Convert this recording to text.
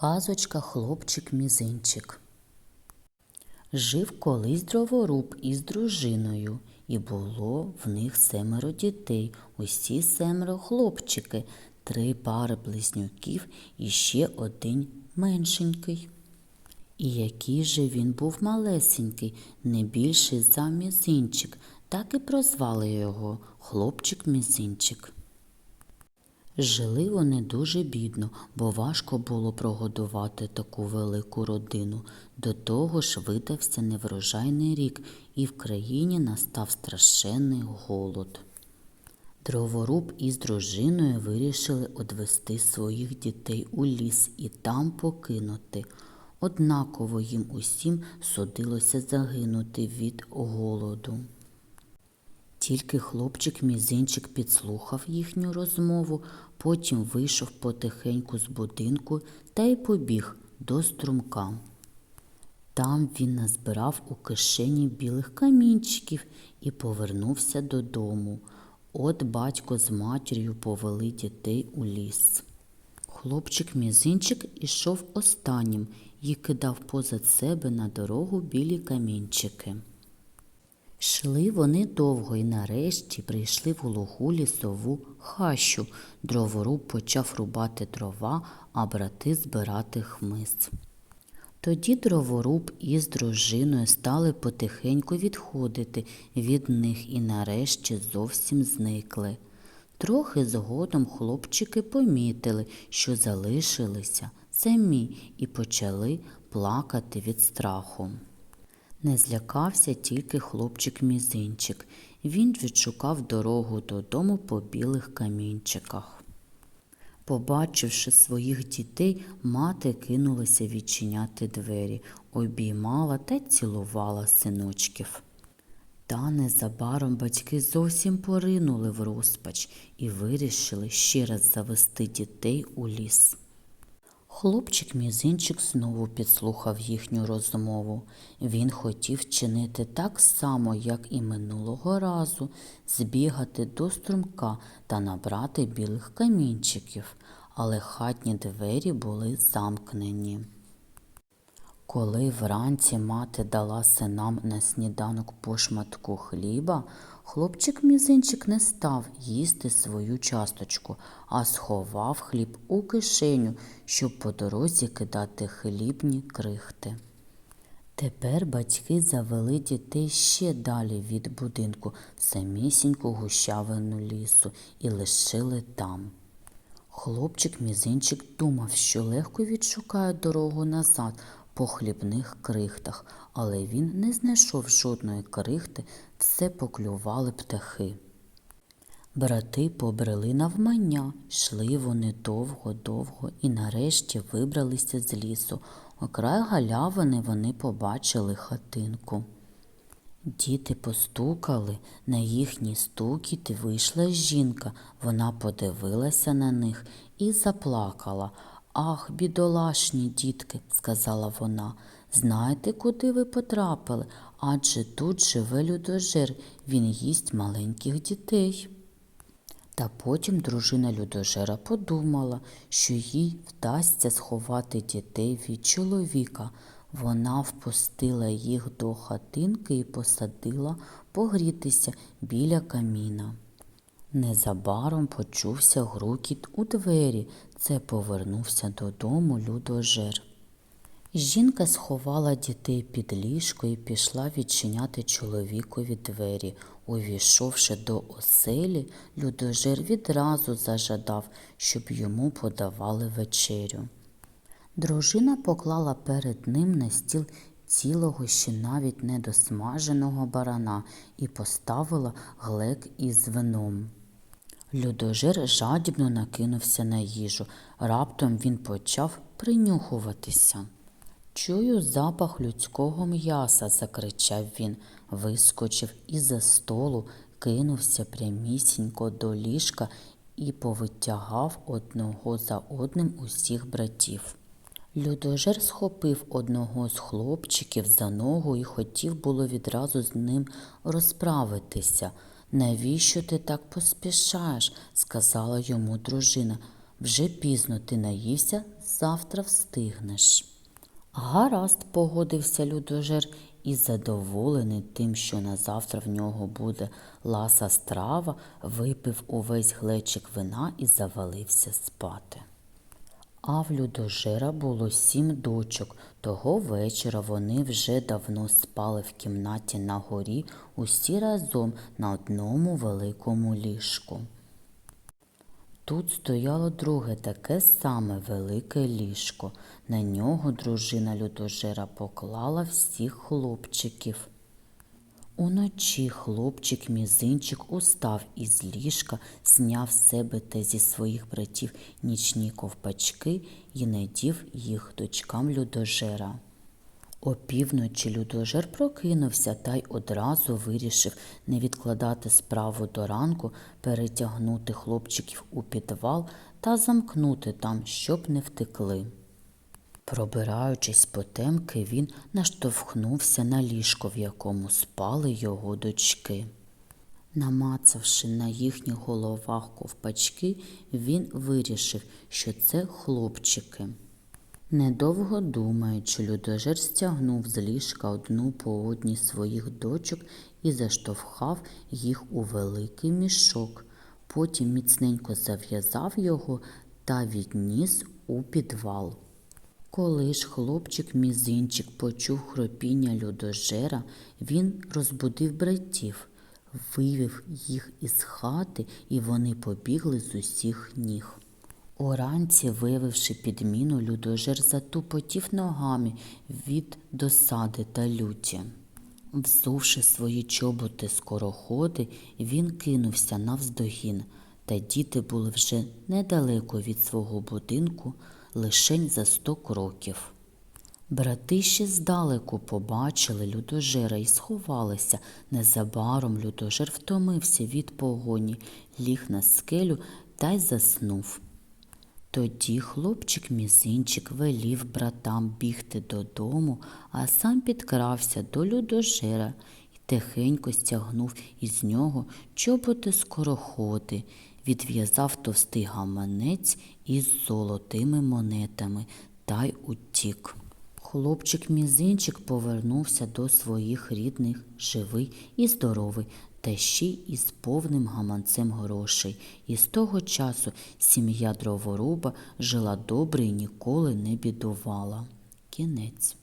Казочка хлопчик мізинчик. Жив колись дроворуб із дружиною, і було в них семеро дітей, усі семеро хлопчики, три пари близнюків і ще один меншенький. І який же він був малесенький, не більший за мізинчик, так і прозвали його хлопчик мізинчик. Жили вони дуже бідно, бо важко було прогодувати таку велику родину. До того ж видався неврожайний рік, і в країні настав страшенний голод. Дроворуб із дружиною вирішили одвести своїх дітей у ліс і там покинути. Однаково їм усім судилося загинути від голоду. Тільки хлопчик мізинчик підслухав їхню розмову, потім вийшов потихеньку з будинку та й побіг до струмка. Там він назбирав у кишені білих камінчиків і повернувся додому. От батько з матір'ю повели дітей у ліс. Хлопчик мізинчик ішов останнім і кидав позад себе на дорогу білі камінчики. Йшли вони довго і нарешті прийшли в лугу лісову хащу. Дроворуб почав рубати дрова, а брати збирати хмиз. Тоді дроворуб із дружиною стали потихеньку відходити від них і нарешті зовсім зникли. Трохи згодом хлопчики помітили, що залишилися самі і почали плакати від страху. Не злякався тільки хлопчик мізинчик. Він відшукав дорогу додому по білих камінчиках. Побачивши своїх дітей, мати кинулася відчиняти двері, обіймала та цілувала синочків. Та незабаром батьки зовсім поринули в розпач і вирішили ще раз завести дітей у ліс. Хлопчик мізинчик знову підслухав їхню розмову. Він хотів чинити так само, як і минулого разу, збігати до струмка та набрати білих камінчиків, але хатні двері були замкнені. Коли вранці мати дала синам на сніданок по шматку хліба, хлопчик мізинчик не став їсти свою часточку, а сховав хліб у кишеню, щоб по дорозі кидати хлібні крихти. Тепер батьки завели дітей ще далі від будинку самісіньку гущавину лісу і лишили там. Хлопчик мізинчик думав, що легко відшукає дорогу назад по хлібних крихтах, але він не знайшов жодної крихти, все поклювали птахи. Брати побрели навмання, йшли вони довго-довго і нарешті вибралися з лісу. Окрай галявини вони побачили хатинку. Діти постукали, на їхній стукіт вийшла жінка. Вона подивилася на них і заплакала. Ах, бідолашні дітки, сказала вона, знаєте, куди ви потрапили? Адже тут живе людожер, він їсть маленьких дітей. Та потім дружина людожера подумала, що їй вдасться сховати дітей від чоловіка. Вона впустила їх до хатинки і посадила погрітися біля каміна. Незабаром почувся грукіт у двері. Це повернувся додому людожер. Жінка сховала дітей під ліжко і пішла відчиняти чоловікові двері. Увійшовши до оселі, людожер відразу зажадав, щоб йому подавали вечерю. Дружина поклала перед ним на стіл цілого ще навіть недосмаженого барана і поставила глек із вином. Людожер жадібно накинувся на їжу. Раптом він почав принюхуватися. Чую запах людського м'яса, закричав він, вискочив із-за столу, кинувся прямісінько до ліжка і повитягав одного за одним усіх братів. Людожер схопив одного з хлопчиків за ногу і хотів було відразу з ним розправитися. Навіщо ти так поспішаєш? сказала йому дружина. Вже пізно ти наївся завтра встигнеш. Гаразд, погодився людожер і задоволений тим, що на завтра в нього буде ласа страва, випив увесь глечик вина і завалився спати. А в людожера було сім дочок. Того вечора вони вже давно спали в кімнаті на горі, усі разом на одному великому ліжку. Тут стояло друге таке саме велике ліжко. На нього дружина людожера поклала всіх хлопчиків. Уночі хлопчик мізинчик устав із ліжка, зняв з себе та зі своїх братів нічні ковпачки і надів їх дочкам людожера. Опівночі людожер прокинувся та й одразу вирішив не відкладати справу до ранку, перетягнути хлопчиків у підвал та замкнути там, щоб не втекли. Пробираючись потемки, він наштовхнувся на ліжко, в якому спали його дочки. Намацавши на їхніх головах ковпачки, він вирішив, що це хлопчики. Недовго думаючи, людожер стягнув з ліжка одну по одній своїх дочок і заштовхав їх у великий мішок. Потім міцненько зав'язав його та відніс у підвал. Коли ж хлопчик мізинчик почув хропіння людожера, він розбудив братів, вивів їх із хати, і вони побігли з усіх ніг. Уранці, виявивши підміну, людожер затупотів ногами від досади та люті. Взувши свої чоботи скороходи, він кинувся навздогін, та діти були вже недалеко від свого будинку, лишень за сто кроків. Брати здалеку побачили людожера і сховалися. Незабаром людожер втомився від погоні, ліг на скелю та й заснув. Тоді хлопчик мізинчик велів братам бігти додому, а сам підкрався до людожера і тихенько стягнув із нього чоботи скороходи, відв'язав товстий гаманець із золотими монетами та й утік. Хлопчик мізинчик повернувся до своїх рідних живий і здоровий, та ще й із повним гаманцем грошей. І з того часу сім'я дроворуба жила добре і ніколи не бідувала. Кінець.